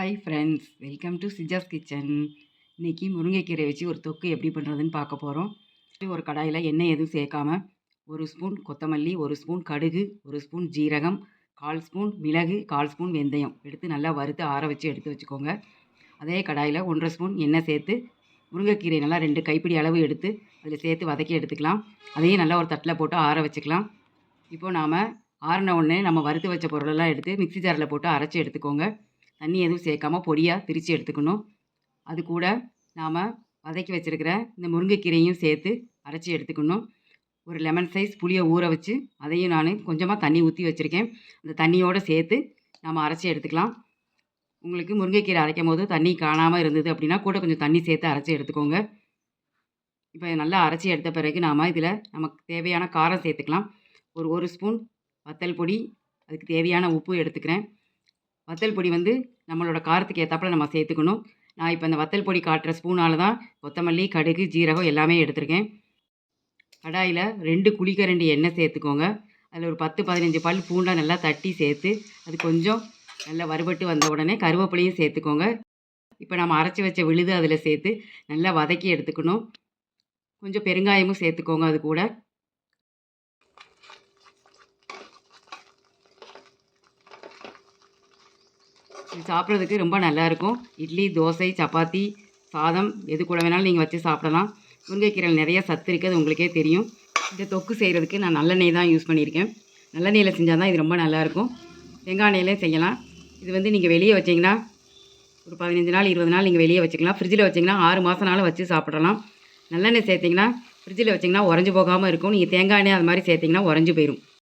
Hi friends welcome to Sija's kitchen இன்றைக்கி முருங்கைக்கீரை வச்சு ஒரு தொக்கு எப்படி பண்ணுறதுன்னு பார்க்க போகிறோம் ஒரு கடாயில் எண்ணெய் எதுவும் சேர்க்காம ஒரு ஸ்பூன் கொத்தமல்லி ஒரு ஸ்பூன் கடுகு ஒரு ஸ்பூன் ஜீரகம் கால் ஸ்பூன் மிளகு கால் ஸ்பூன் வெந்தயம். எடுத்து நல்லா வறுத்து ஆற வச்சு எடுத்து வச்சுக்கோங்க. அதே கடாயில் ஒன்றரை ஸ்பூன் எண்ணெய் சேர்த்து முருங்கைக்கீரை நல்லா ரெண்டு கைப்பிடி அளவு எடுத்து அதில் சேர்த்து வதக்கி எடுத்துக்கலாம். அதையும் நல்லா ஒரு தட்டில் போட்டு ஆற வச்சுக்கலாம். இப்போது நாம் ஆறின உடனே நம்ம வறுத்து வச்ச பொருளெல்லாம் எடுத்து மிக்ஸி ஜாரில் போட்டு அரைச்சி எடுத்துக்கோங்க. தண்ணி எதுவும் சேர்க்காம பொடியாக திரித்து எடுத்துக்கணும். அது கூட நாம் வதக்கி வச்சுருக்கிற இந்த முருங்கைக்கீரையும் சேர்த்து அரைச்சி எடுத்துக்கணும். ஒரு லெமன் சைஸ் புளியை ஊற வச்சு அதையும் நான் கொஞ்சமாக தண்ணி ஊற்றி வச்சுருக்கேன். அந்த தண்ணியோடு சேர்த்து நாம் அரைச்சி எடுத்துக்கலாம். உங்களுக்கு முருங்கைக்கீரை அரைக்கும் போது தண்ணி காணாமல் இருந்தது அப்படின்னா கூட கொஞ்சம் தண்ணி சேர்த்து அரைச்சி எடுத்துக்கோங்க. இப்போ நல்லா அரைச்சி எடுத்த பிறகு நாம் இதில் நமக்கு தேவையான காரம் சேர்த்துக்கலாம். ஒரு ஒரு ஸ்பூன் வத்தல் பொடி அதுக்கு தேவையான உப்பு எடுத்துக்கிறேன். வத்தல் பொடி வந்து நம்மளோட காரத்துக்கு ஏற்றாப்புல நம்ம சேர்த்துக்கணும். நான் இப்போ இந்த வத்தல் பொடி காட்டுற ஸ்பூனால் தான் கொத்தமல்லி கடுகு ஜீரகம் எல்லாமே எடுத்திருக்கேன். கடாயில் ரெண்டு குழிக்கரண்டி எண்ணெய் சேர்த்துக்கோங்க. அதில் ஒரு பத்து பதினஞ்சு பல் பூண்டை நல்லா தட்டி சேர்த்து அது கொஞ்சம் நல்லா வறுபட்டு வந்த உடனே கருவேப்பிலையும் சேர்த்துக்கோங்க. இப்போ நம்ம அரைச்சி வச்ச விழுது அதில் சேர்த்து நல்லா வதக்கி எடுத்துக்கணும். கொஞ்சம் பெருங்காயமும் சேர்த்துக்கோங்க அது கூட. இது சாப்பிட்றதுக்கு ரொம்ப நல்லாயிருக்கும். இட்லி தோசை சப்பாத்தி சாதம் எது கூட வேணாலும் நீங்கள் வச்சு சாப்பிடலாம். முருங்கைக்கீரையில் நிறைய சத்து இருக்குது அது உங்களுக்கே தெரியும். இந்த தொக்கு செய்கிறதுக்கு நான் நல்லெண்ணெய் தான் யூஸ் பண்ணியிருக்கேன். நல்லெண்ணெயில் செஞ்சால் தான் இது ரொம்ப நல்லாயிருக்கும். தேங்காய் எண்ணெயிலே செய்யலாம். இது வந்து நீங்கள் வெளியே வச்சிங்கன்னா ஒரு பதினஞ்சு நாள் இருபது நாள் நீங்கள் வெளியே வச்சுக்கலாம். ஃப்ரிட்ஜில் வச்சிங்கன்னா ஆறு மாதம்னாலும் வச்சு சாப்பிடலாம். நல்லெண்ணெய் சேர்த்திங்கன்னா ஃப்ரிட்ஜில் வச்சிங்கன்னா உறைஞ்சி போகாமல் இருக்கும். நீங்கள் தேங்காய் எண்ணெய் அது மாதிரி சேர்த்திங்கன்னா உறைஞ்சி போயிடும்